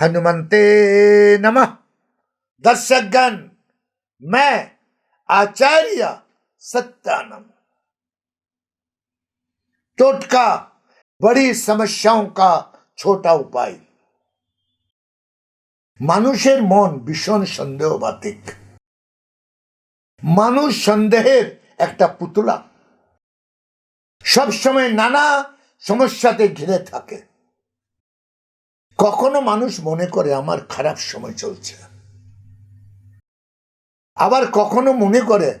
हनुमंते नमः दर्शकगण मैं आचार्य सत्यानंद टोटका बड़ी समस्याओं का ছোটা উপায় মানুষের মন ভীষণ সন্দেহবাতিক মানুষ সন্দেহের একটা পুতুলা সবসময় নানা সমস্যাতে ঘিরে থাকে কখনো মানুষ মনে করে আমার খারাপ সময় চলছে। আবার কখনো মনে করে,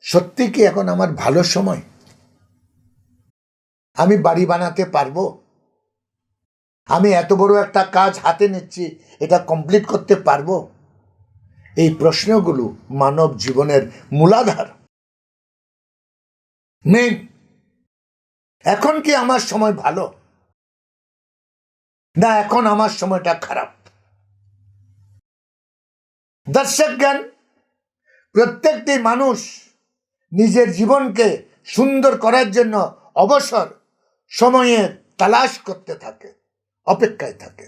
সত্যি কি এখন আমার ভালো সময়? আমি বাড়ি বানাতে পারব? আমি এত বড় একটা কাজ হাতে নিচ্ছি, এটা কমপ্লিট করতে পারব? এই প্রশ্নগুলো মানব জীবনের মূলাধার। মেন এখন কি আমার সময় ভালো? না, এখন আমার সময়টা খারাপ। দর্শক জ্ঞান প্রত্যেকটি মানুষ নিজের জীবনকে সুন্দর করার জন্য অবসর সময়ে তালাশ করতে থাকে, অপেক্ষায় থাকে।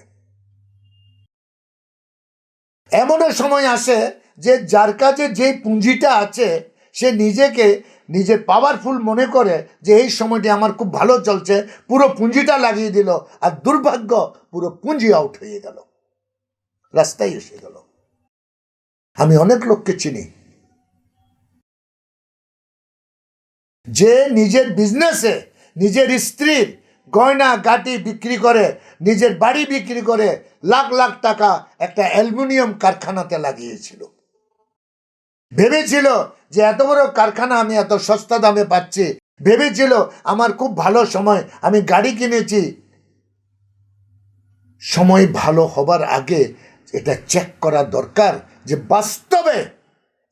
এমনও সময় আসে যে যার কাছে যে পুঁজিটা আছে, সে নিজেকে নিজের পাওয়ারফুল মনে করে যে এই সময়টি আমার খুব ভালো চলছে, পুরো পুঁজিটা লাগিয়ে দিল আর দুর্ভাগ্য পুরো পুঁজি আউট হয়ে গেল। রাস্তায় এসে গেল। আমি অনেক লোককে চিনি। যে নিজের বিজনেসে নিজের স্ত্রীর গয়না গাটি বিক্রি করে, নিজের বাড়ি বিক্রি করে লাখ লাখ টাকা একটা অ্যালুমিনিয়াম কারখানাতে লাগিয়েছিল। ভেবেছিল যে এত বড় কারখানা আমি এত সস্তা দামে পাচ্ছি। ভেবেছিল, আমার খুব ভালো সময়, আমি গাড়ি কিনেছি। সময় ভালো হবার আগে এটা চেক করা দরকার যে বাস্তবে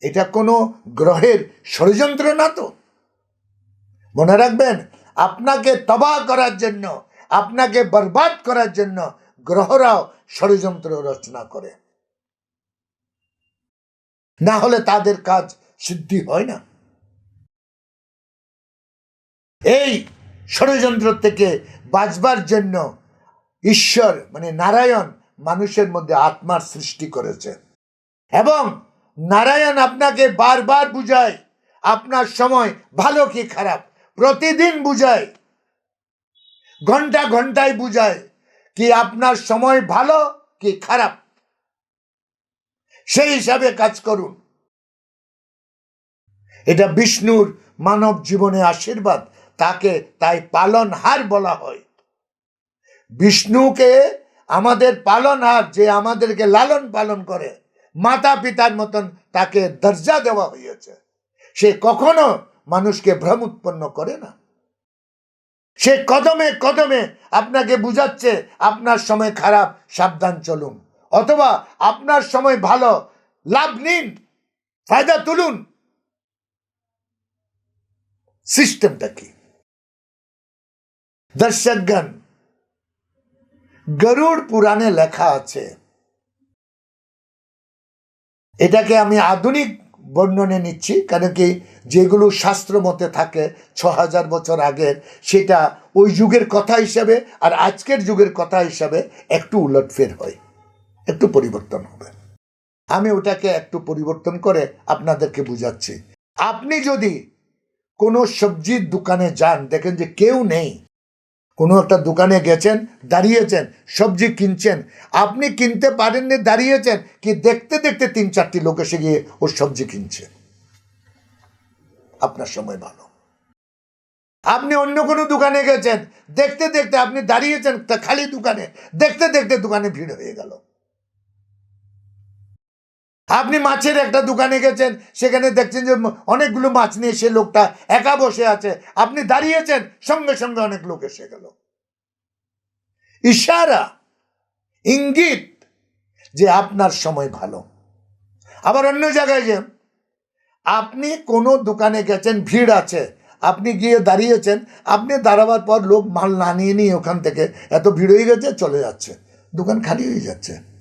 এটা কোনো গ্রহের ষড়যন্ত্র না তো। মনে রাখবেন, আপনাকে তবাহ করার জন্য, আপনাকে বরবাদ করার জন্য গ্রহরাও ষড়যন্ত্র রচনা করে। না হলে তাদের কাজ সিদ্ধি হয় না। এই ষড়যন্ত্র থেকে বাঁচবার জন্য ঈশ্বর মানে নারায়ণ মানুষের মধ্যে আত্মার সৃষ্টি করেছে। এবং নারায়ণ আপনাকে বারবার বুঝায়, আপনার সময় ভালো কি খারাপ। প্রতিদিন বুঝায়, ঘণ্টা ঘন্টায় বুঝায় কি আপনার সময় ভালো কি খারাপ। সেই হিসাবে কাজ করুন। এটা বিষ্ণুর মানব জীবনে আশীর্বাদ, তাকে তাই পালনহার বলা হয়। বিষ্ণুকে আমাদের পালনহার যে আমাদেরকে লালন পালন করে মাতা পিতার মতন তাকে দরজা দেওয়া হয়েছে। সে কখনো মানুষকে ভ্রম উৎপন্ন করে না। সে কদমে কদমে আপনাকে বুঝাচ্ছে, আপনার সময় খারাপ, সাবধান চলুন। অথবা আপনার সময় ভালো, লাভ নিন, ফায়দা তুলুন। সিস্টেমটা কি? দর্শকগণ, গরুড় পুরাণে লেখা আছে, এটাকে আমি আধুনিক বর্ণনে নিচ্ছি, কেন কি যেগুলো শাস্ত্র মতে থাকে ছ হাজার বছর আগের সেটা ওই যুগের কথা হিসাবে আর আজকের যুগের কথা হিসাবে একটু উলটফের হয়। একটু পরিবর্তন হবে। আমি ওটাকে একটু পরিবর্তন করে আপনাদেরকে বুঝাচ্ছি। আপনি যদি কোনো সবজির দোকানে যান, দেখেন যে কেউ নেই, কোনো একটা দোকানে গেছেন, দাঁড়িয়েছেন, সবজি কিনছেন, আপনি কিনতে পারেননি, দাঁড়িয়েছেন, কি দেখতে দেখতে তিন চারটি লোক এসে গিয়ে ওর সবজি কিনছে আপনার সময় ভালো। আপনি অন্য কোনো দোকানে গেছেন, দেখতে দেখতে আপনি দাঁড়িয়েছেন খালি দোকানে, দেখতে দেখতে দোকানে ভিড় হয়ে গেল। আপনি মাছের একটা দোকানে গেছেন, সেখানে দেখছেন যে অনেকগুলো মাছ নিয়ে সে লোকটা একা বসে আছে। আপনি দাঁড়িয়েছেন, সঙ্গে সঙ্গে অনেক লোক এসে গেল। ইশারা, ইঙ্গিত যে আপনার সময় ভালো। আবার অন্য জায়গায় যে, আপনি কোনো দোকানে গেছেন, ভিড় আছে, আপনি গিয়ে দাঁড়িয়েছেন, আপনি দাঁড়াবার পর লোক মাল না নিয়ে নিয়ে ওখান থেকে এত ভিড় হয়ে গেছে, চলে যাচ্ছে। দোকান খালি হয়ে যাচ্ছে।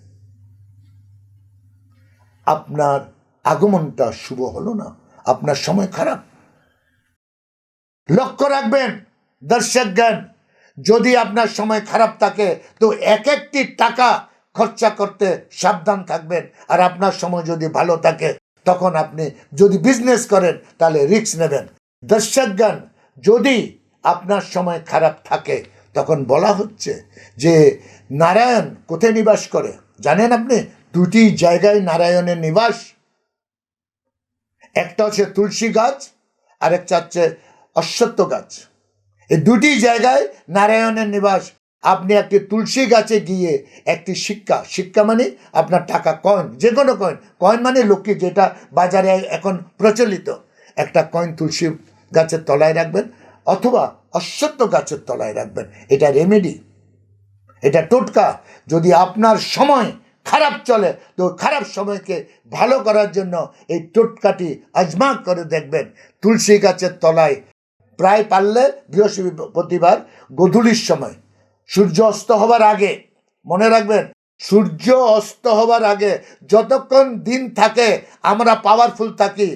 আপনার আগমনটা শুভ হলো না। আপনার সময় খারাপ। লক্ষ্য রাখবেন, দর্শক জ্ঞান যদি আপনার সময় খারাপ থাকে, তো এক একটি টাকা খরচা করতে সাবধান থাকবেন। আর আপনার সময় যদি ভালো থাকে, তখন আপনি যদি বিজনেস করেন, তাহলে রিস্ক নেবেন। দর্শকগণ যদি আপনার সময় খারাপ থাকে, তখন বলা হচ্ছে যে, নারায়ণ কোথায় নিবাস করে? জানেন আপনি? দুটি জায়গায় নারায়ণের নিবাস। একটা হচ্ছে তুলসী গাছ আর একটা হচ্ছে অশ্বত্থ গাছ। এই দুটি জায়গায় নারায়ণের নিবাস। আপনি একটি তুলসী গাছে গিয়ে একটি শিক্ষা। শিক্ষা মানে আপনার টাকা কয়েন যে কোনো কয়েন কয়েন মানে লক্ষ্মী, যেটা বাজারে এখন প্রচলিত। একটা কয়েন তুলসী গাছের তলায় রাখবেন অথবা অশ্বত্থ গাছের তলায় রাখবেন। এটা রেমেডি এটা টোটকা। যদি আপনার সময় খারাপ চলে, তো খারাপ সময়কে ভালো করার জন্য এই টোটকাটি আজমা করে দেখবেন। তুলসী গাছের তলায় প্রায় পারলে বৃহস্পতিবার গধূলির সময়। সূর্য অস্ত হবার আগে, মনে রাখবেন, সূর্য অস্ত হবার আগে যতক্ষণ দিন থাকে, আমরা পাওয়ারফুল থাকি।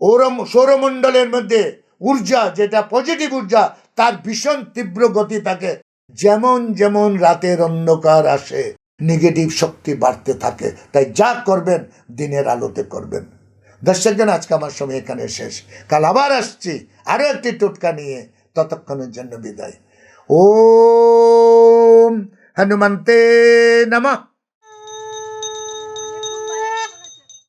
ওরম সৌরমণ্ডলের মধ্যে ঊর্জা, যেটা পজিটিভ ঊর্জা, তার ভীষণ তীব্র গতি থাকে। যেমন যেমন রাতের অন্ধকার আসে। নেগেটিভ শক্তি বাড়তে থাকে। তাই যা করবেন, দিনের আলোতে করবেন। দর্শকজন আজকে আমার সময় এখানে শেষ। কাল আবার আসছি আরও একটি টোটকা নিয়ে। ততক্ষণের জন্য বিদায়। ও হনুমন্তে নমঃ।